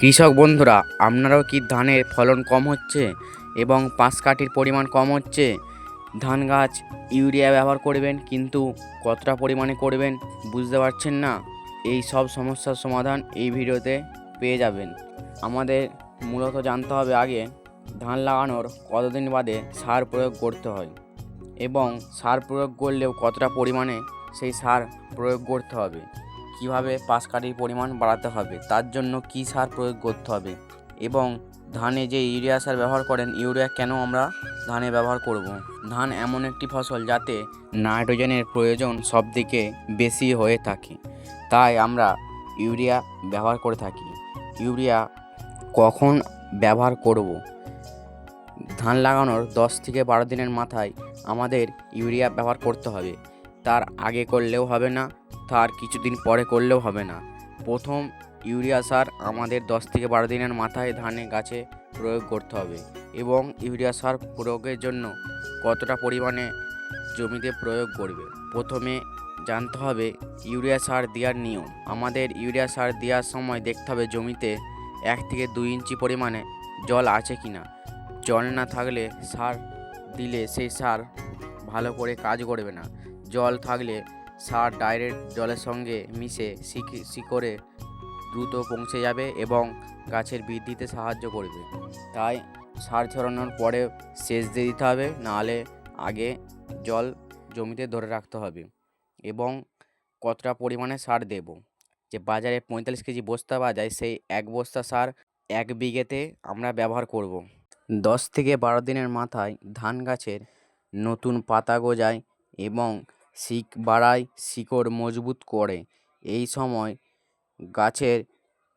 কৃষক বন্ধুরা, আপনারাও কি ধানের ফলন কম হচ্ছে এবং পাঁশ কাঠির পরিমাণ কম হচ্ছে? ধান গাছ ইউরিয়া ব্যবহার করবেন, কিন্তু কতটা পরিমাণে করবেন বুঝতে পারছেন না? এই সব সমস্যার সমাধান এই ভিডিওতে পেয়ে যাবেন। আমাদের মূলত জানতে হবে আগে, ধান লাগানোর কতদিন বাদে সার প্রয়োগ করতে হয় এবং সার প্রয়োগ করলেও কতটা পরিমাণে সেই সার প্রয়োগ করতে হবে? কীভাবে পাশ কাঠির পরিমাণ বাড়াতে হবে, তার জন্য কী সার প্রয়োগ করতে হবে এবং ধানে যে ইউরিয়া সার ব্যবহার করেন, ইউরিয়া কেন আমরা ধানে ব্যবহার করব। ধান এমন একটি ফসল যাতে নাইট্রোজেনের প্রয়োজন সব সবদিকে বেশি হয়ে থাকে, তাই আমরা ইউরিয়া ব্যবহার করে থাকি ইউরিয়া কখন ব্যবহার করব। ধান লাগানোর দশ থেকে বারো দিনের মাথায় আমাদের ইউরিয়া ব্যবহার করতে হবে তার আগে করলেও হবে না, তার কিছুদিন পরে করলেও হবে না। প্রথম ইউরিয়া সার আমাদের দশ থেকে বারো দিনের মাথায় ধানে, গাছে প্রয়োগ করতে হবে এবং ইউরিয়া সার প্রয়োগের জন্য কতটা পরিমাণে জমিতে প্রয়োগ করবে? প্রথমে জানতে হবে ইউরিয়া সার দেওয়ার নিয়ম। আমাদের ইউরিয়া সার দেওয়ার সময় দেখতে হবে জমিতে এক থেকে দুই ইঞ্চি পরিমাণে জল আছে কি না জল না থাকলে সার দিলে সেই সার ভালো করে কাজ করবে না। জল থাকলে সার ডাইরেক্ট জলের সঙ্গে মিশে শিকি- শিকড়ে দ্রুত পৌঁছে যাবে এবং গাছের বৃদ্ধিতে সাহায্য করবে তাই সার ছড়ানোর পরে সেচ দিয়ে দিতে হবে, নাহলে আগে জল জমিতে ধরে রাখতে হবে এবং কতটা পরিমাণে সার দেব যে বাজারে পঁয়তাল্লিশ কেজি বস্তা পাওয়া যায় সেই এক বস্তা সার এক বিঘেতে আমরা ব্যবহার করব। দশ থেকে বারো দিনের মাথায় ধান গাছের নতুন পাতা গজায় এবং শিক বাড়ায়, শিকড় মজবুত করে। এই সময় গাছের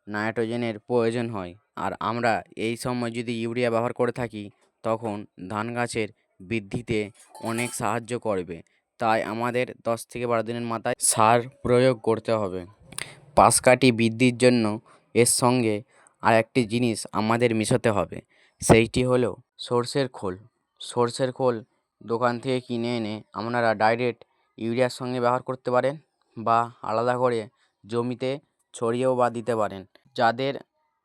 নাইট্রোজেনের প্রয়োজন হয়। আর আমরা এই সময় যদি ইউরিয়া ব্যবহার করে থাকি, তখন ধান গাছের বৃদ্ধিতে অনেক সাহায্য করবে। তাই আমাদের দশ থেকে বারো দিনের মাথায় সার প্রয়োগ করতে হবে। পাশ কাঠি বৃদ্ধির জন্য এর সঙ্গে আর একটি জিনিস আমাদের মেশাতে হবে। সেইটি হলো সর্ষের খোল। সর্ষের খোল দোকান থেকে কিনে এনে আপনারা ডাইরেক্ট ইউরিয়ার সঙ্গে ব্যবহার করতে পারেন বা আলাদা করে জমিতে ছড়িয়েও বা দিতে পারেন। যাদের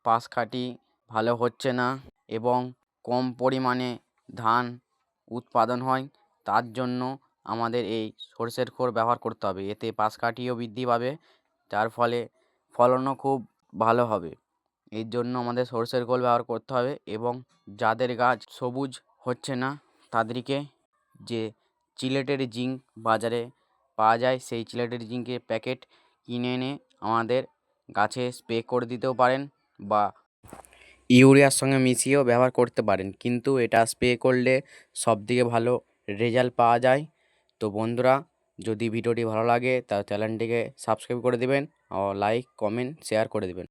পাশ কাঠি ভালো হচ্ছে না এবং কম পরিমাণে ধান উৎপাদন হয়, তার জন্য আমাদের এই সর্ষের খোল ব্যবহার করতে হবে। এতে পাশ কাঠিও বৃদ্ধি পাবে, যার ফলে ফলনও খুব ভালো হবে। এর জন্য আমাদের সর্ষের খোল ব্যবহার করতে হবে এবং যাদের গাছ সবুজ হচ্ছে না, তাদেরকে যে চিলেটের জিঙ্ক বাজারে পাওয়া যায়। সেই চিলেটের জিঙ্কের প্যাকেট কিনে এনে আমাদের গাছে স্প্রে করে দিতেও পারেন বা ইউরিয়ার সঙ্গে মিশিয়েও ব্যবহার করতে পারেন। কিন্তু এটা স্প্রে করলে সব সবথেকে ভালো রেজাল্ট পাওয়া যায়। তো বন্ধুরা, যদি ভিডিওটি ভালো লাগে তা চ্যানেলটিকে সাবস্ক্রাইব করে দেবেন ও লাইক, কমেন্ট, শেয়ার করে দেবেন।